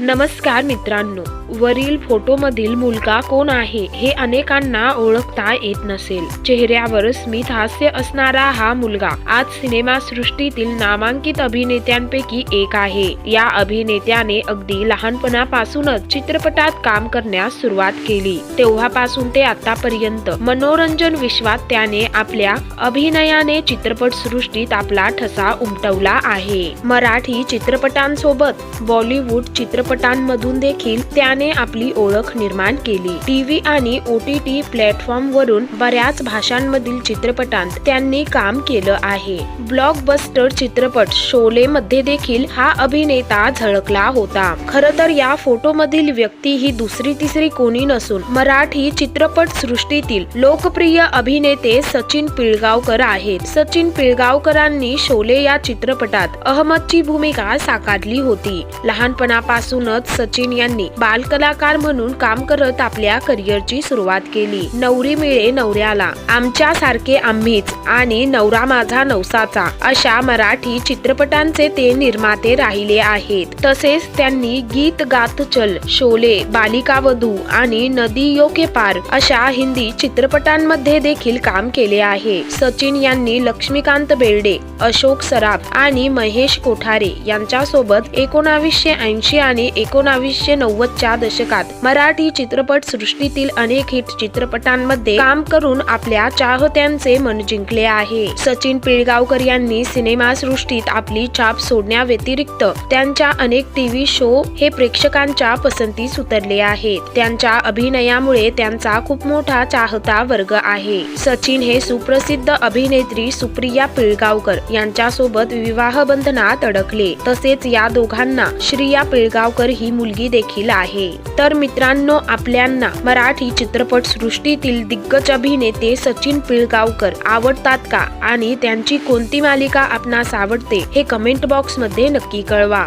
नमस्कार मित्रांनो. वरील फोटोमधील मुलगा कोण आहे हे अनेकांना ओळखता येत नसेल. चेहऱ्यावर स्मित हास्य असणारा हा मुलगा आज सिनेमा सृष्टीतील नामांकित अभिनेत्यांपैकी एक आहे. या अभिनेत्याने अगदी लहानपणापासूनच चित्रपटात काम करण्यास सुरुवात केली. तेव्हापासून ते आतापर्यंत मनोरंजन विश्वात त्याने आपल्या अभिनयाने चित्रपट सृष्टीत आपला ठसा उमटवला आहे. मराठी चित्रपटांसोबत बॉलिवूड चित्रपटांमधून देखील त्याने आपली ओळख निर्माण केली. टीव्ही आणि ओ टी टी प्लॅटफॉर्म वरून बऱ्याच भाषांमधील चित्रपटांत त्यांनी काम केलं आहे. ब्लॉकबस्टर चित्रपट शोले मध्ये देखील हा अभिनेता झळकला होता. खर तर या फोटो मधील व्यक्ती ही दुसरी तिसरी कोणी नसून मराठी चित्रपट सृष्टीतील लोकप्रिय अभिनेते सचिन पिळगावकर आहेत. सचिन पिळगावकरांनी शोले या चित्रपटात अहमदची भूमिका साकारली होती. लहानपणापासूनच सचिन यांनी बाल कलाकार म्हणून काम करत आपल्या करिअरची सुरुवात केली. नवरी मिळे नवऱ्याला आमच्या सारखे आम्हीच आणि नवरा माझा नवसाचा अशा मराठी चित्रपटांचे ते निर्माते राहिले आहेत. तसेच त्यांनी गीत गात चल शोले बालिका वधू आणि नदी योके पार अशा हिंदी चित्रपटांमध्ये देखील काम केले आहे. सचिन यांनी लक्ष्मीकांत बेर्डे अशोक सराफ आणि महेश कोठारे यांच्यासोबत एकोणावीसशे ऐंशी आणि एकोणावीसशे नव्वदच्या दशकात मराठी चित्रपट सृष्टीतील अनेक हिट चित्रपटांमध्ये काम करून आपल्या चाहत्यांचे मन जिंकले आहे. सचिन पिळगावकर यांनी सिनेमा सृष्टीत आपली छाप सोडण्याव्यतिरिक्त त्यांच्या अनेक टीव्ही शो हे प्रेक्षकांच्या पसंतीस उतरले आहेत. त्यांच्या अभिनयामुळे त्यांचा खूप मोठा चाहता वर्ग आहे. सचिन हे सुप्रसिद्ध अभिनेत्री सुप्रिया पिळगावकर यांच्यासोबत विवाह बंधनात अडकले. तसेच या दोघांना श्रिया पिळगावकर ही मुलगी देखील आहे. आहे तर मित्रांनो आपल्यांना मराठी चित्रपट सृष्टीतील दिग्गज अभिनेते सचिन पिळगावकर आवडतात का? आणि त्यांची कोणती मालिका आपणास आवडते? हे कमेंट बॉक्समध्ये नक्की कळवा.